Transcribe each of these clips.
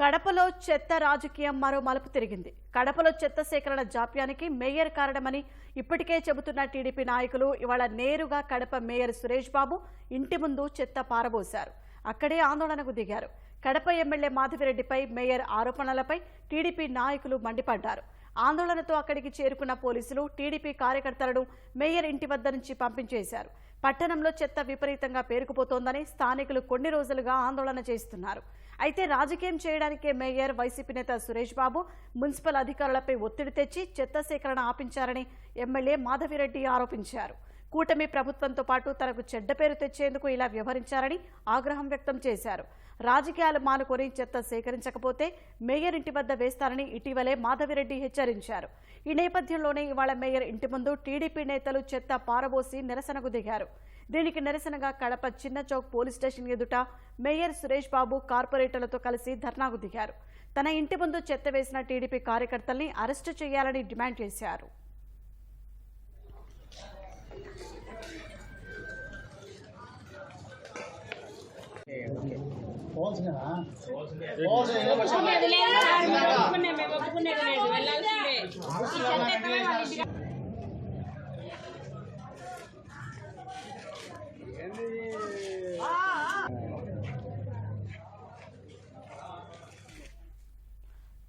కడపలో చెత్త రాజకీయం మరో మలుపు తిరిగింది. కడపలో చెత్త సేకరణ జాప్యానికి మేయర్ కారణమని ఇప్పటికే చెబుతున్న టీడీపీ నాయకులు ఇవాళ నేరుగా కడప మేయర్ సురేష్ బాబు ఇంటి ముందు చెత్త పారబోశారు. అక్కడే ఆందోళనకు దిగారు. కడప ఎమ్మెల్యే మాధవిరెడ్డిపై మేయర్ ఆరోపణలపై టీడీపీ నాయకులు మండిపడ్డారు. ఆందోళనతో అక్కడికి చేరుకున్న పోలీసులు టీడీపీ కార్యకర్తలను మేయర్ ఇంటి వద్ద నుంచి పంపించేశారు. పట్టణంలో చెత్త విపరీతంగా పేరుకుపోతోందని స్థానికులు కొన్ని రోజులుగా ఆందోళన చేస్తున్నారు. అయితే రాజకీయం చేయడానికే మేయర్ వైసీపీ నేత సురేష్ బాబు మున్సిపల్ అధికారులపై ఒత్తిడి తెచ్చి చెత్త సేకరణ ఆపించారని ఎమ్మెల్యే మాధవిరెడ్డి ఆరోపించారు. కూటమి ప్రభుత్వంతో పాటు తనకు చెడ్డ పేరు తెచ్చేందుకు ఇలా వ్యవహరించారని ఆగ్రహం వ్యక్తం చేశారు. రాజకీయాలు మానుకొని చెత్త సేకరించకపోతే మేయర్ ఇంటి వద్ద వేస్తారని ఇటీవలే మాధవిరెడ్డి హెచ్చరించారు. ఈ నేపథ్యంలోనే ఇవాళ మేయర్ ఇంటి ముందు టీడీపీ నేతలు చెత్త పారబోసి నిరసనకు దిగారు. దీనికి నిరసనగా కడప చిన్న చౌక్ పోలీస్ స్టేషన్ ఎదుట మేయర్ సురేష్ బాబు కార్పొరేటర్లతో కలిసి ధర్నాకు దిగారు. తన ఇంటి ముందు చెత్త వేసిన టీడీపీ కార్యకర్తల్ని అరెస్టు చేయాలని డిమాండ్ చేశారు.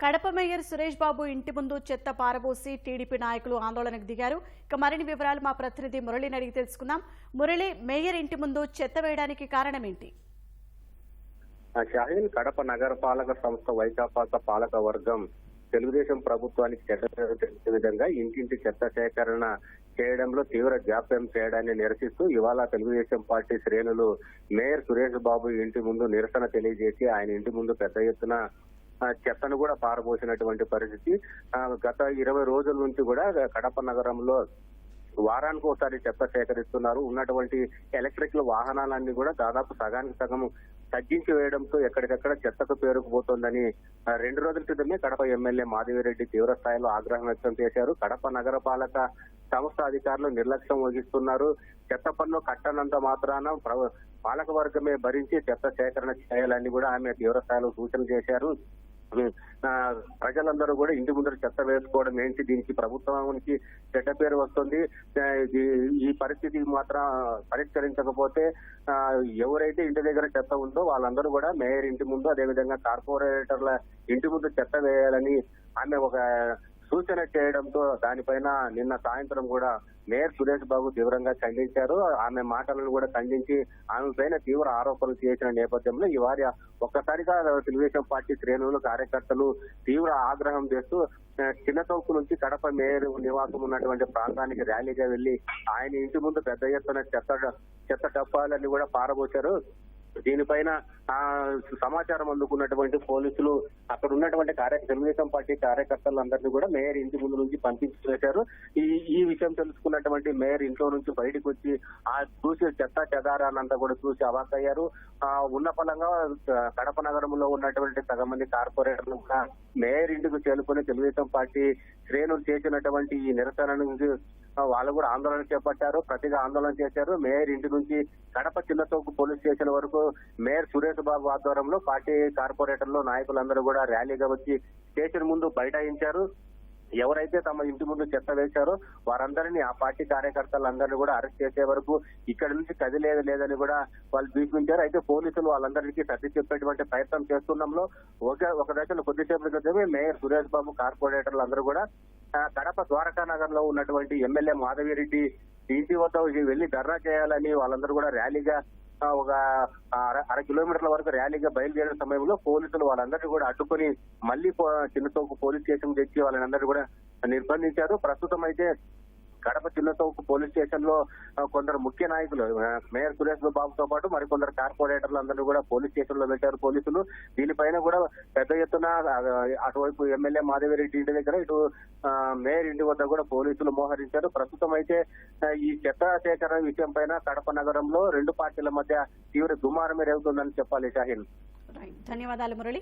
కడప మేయర్ సురేష్ బాబు ఇంటి ముందు చెత్త పారబోసి టీడీపీ నాయకులు ఆందోళనకు దిగారు. ఇక మరిన్ని వివరాలు మా ప్రతినిధి మురళిని అడిగి తెలుసుకుందాం. మురళి మేయర్ ఇంటి ముందు చెత్త వేయడానికి కారణం ఏంటి? షాహీన్ కడప నగరపాలక సంస్థ వైకాపాక పాలక వర్గం తెలుగుదేశం ప్రభుత్వానికి చెత్త విధంగా ఇంటింటి చెత్త సేకరణ చేయడంలో తీవ్ర జాప్యం చేయడాన్ని నిరసిస్తూ ఇవాళ తెలుగుదేశం పార్టీ శ్రేణులు మేయర్ సురేష్ బాబు ఇంటి ముందు నిరసన తెలియజేసి ఆయన ఇంటి ముందు పెద్ద ఎత్తున చెత్తను కూడా పారబోసినటువంటి పరిస్థితి. గత ఇరవై రోజుల నుంచి కూడా కడప నగరంలో వారానికి ఒకసారి చెత్త సేకరిస్తున్నారు. ఉన్నటువంటి ఎలక్ట్రిక్ వాహనాలన్నీ కూడా దాదాపు సగానికి సగం తగ్గించి వేయడంతో ఎక్కడికక్కడ చెత్తకు పేరుకుపోతోందని రెండు రోజుల క్రితమే కడప ఎమ్మెల్యే మాధవిరెడ్డి తీవ్ర స్థాయిలో ఆగ్రహం వ్యక్తం చేశారు. కడప నగరపాలక సంస్థ అధికారులు నిర్లక్ష్యం వహిస్తున్నారు. చెత్త పన్ను కట్టనంత మాత్రాన ప్ర- పాలక వర్గమే భరించి చెత్త సేకరణ చేయాలని కూడా ఆమె తీవ్ర స్థాయిలో సూచన చేశారు. ప్రజలందరూ కూడా ఇంటి ముందర చెత్త వేసుకోవడం ఏంటి? దీనికి ప్రభుత్వానికి చెడ్డ పేరు వస్తుంది. ఈ పరిస్థితి మాత్రం పరిష్కరించకపోతే ఎవరైతే ఇంటి దగ్గర చెత్త ఉందో వాళ్ళందరూ కూడా మేయర్ ఇంటి ముందు అదేవిధంగా కార్పొరేటర్ల ఇంటి ముందు చెత్త వేయాలని ఆమె ఒక సూచన చేయడంతో దానిపైన నిన్న సాయంత్రం కూడా మేయర్ సురేష్ బాబు తీవ్రంగా ఖండించారు. ఆమె మాటలను కూడా ఖండించి ఆమె పైన తీవ్ర ఆరోపణలు చేసిన నేపథ్యంలో ఈ వారి ఒక్కసారిగా తెలుగుదేశం పార్టీ శ్రేణులు కార్యకర్తలు తీవ్ర ఆగ్రహం చేస్తూ చిన్న చౌకు నుంచి కడప మేయర్ నివాసం ఉన్నటువంటి ప్రాంతానికి ర్యాలీగా వెళ్ళి ఆయన ఇంటి ముందు పెద్ద ఎత్తున చెత్త చెత్త డబ్బాలన్నీ కూడా పారబోశారు. దీనిపైన ఆ సమాచారం అందుకున్నటువంటి పోలీసులు అక్కడ ఉన్నటువంటి కార్య తెలుగుదేశం పార్టీ కార్యకర్తలందరినీ కూడా మేయర్ ఇంటి ముందు నుంచి పంపించేశారు. ఈ ఈ విషయం తెలుసుకున్నటువంటి మేయర్ ఇంట్లో నుంచి బయటకు వచ్చి ఆ చూసి చెత్త చెదారానంతా కూడా చూసి అవాకయ్యారు ఆ ఉన్న ఫలంగా కడప నగరంలో ఉన్నటువంటి సగం మంది కార్పొరేటర్లు కూడా మేయర్ ఇంటికి చేరుకుని తెలుగుదేశం పార్టీ శ్రేణులు చేసినటువంటి ఈ నిరసన నుంచి వాళ్ళు కూడా ఆందోళన చేపట్టారు ప్రతిగా ఆందోళన చేశారు. మేయర్ ఇంటి నుంచి కడప చిన్నచౌక్ పోలీస్ స్టేషన్ వరకు మేయర్ సురేష్ బాబు ఆధ్వర్యంలో పార్టీ కార్పొరేటర్లు నాయకులందరూ కూడా ర్యాలీగా వచ్చి స్టేషన్ ముందు బైఠాయించారు. ఎవరైతే తమ ఇంటి ముందు చెత్త వేశారో వారందరినీ ఆ పార్టీ కార్యకర్తలందరినీ కూడా అరెస్ట్ చేసే వరకు ఇక్కడ నుంచి కదిలేదు లేదని కూడా వాళ్ళు బీపించారు అయితే పోలీసులు వాళ్ళందరికీ సర్ది చెప్పేటువంటి ప్రయత్నం చేస్తున్నాంలో ఒక ఒక దశలో కొద్దిసేపటి క్రితమే మేయర్ సురేష్ బాబు కార్పొరేటర్లు అందరూ కూడా కడప ద్వారకా నగర్లో ఉన్నటువంటి ఎమ్మెల్యే మాధవిరెడ్డి ఇంటి వద్ద వెళ్ళి ధర్నా చేయాలని వాళ్ళందరూ కూడా ర్యాలీగా ఒక అర అర కిలోమీటర్ల వరకు ర్యాలీగా బయలుదేరిన సమయంలో పోలీసులు వాళ్ళందరినీ కూడా అడ్డుకొని మళ్ళీ పో- చిన్నతోపు పోలీస్ స్టేషన్ తెచ్చి వాళ్ళందరూ కూడా నిర్బంధించారు. ప్రస్తుతం అయితే కడప చిన్నతోపు పోలీస్ స్టేషన్లో కొందరు ముఖ్య నాయకులు మేయర్ సురేష్ బాబుతో పాటు మరికొందరు కార్పొరేటర్లు అందరూ కూడా పోలీస్ స్టేషన్లో పెట్టారు పోలీసులు. దీనిపైన కూడా పెద్ద ఎత్తున అటువైపు ఎమ్మెల్యే మాధవిరెడ్డి ఇంటి దగ్గర ఇటు మేయర్ ఇంటి వద్ద కూడా పోలీసులు మోహరించారు. ప్రస్తుతం అయితే ఈ చెత్త సేకరణ విషయం పైన కడప నగరంలో రెండు పార్టీల మధ్య తీవ్ర దుమారమే రేగుతుందని చెప్పాలి షాహిన్. ధన్యవాదాలు మురళి.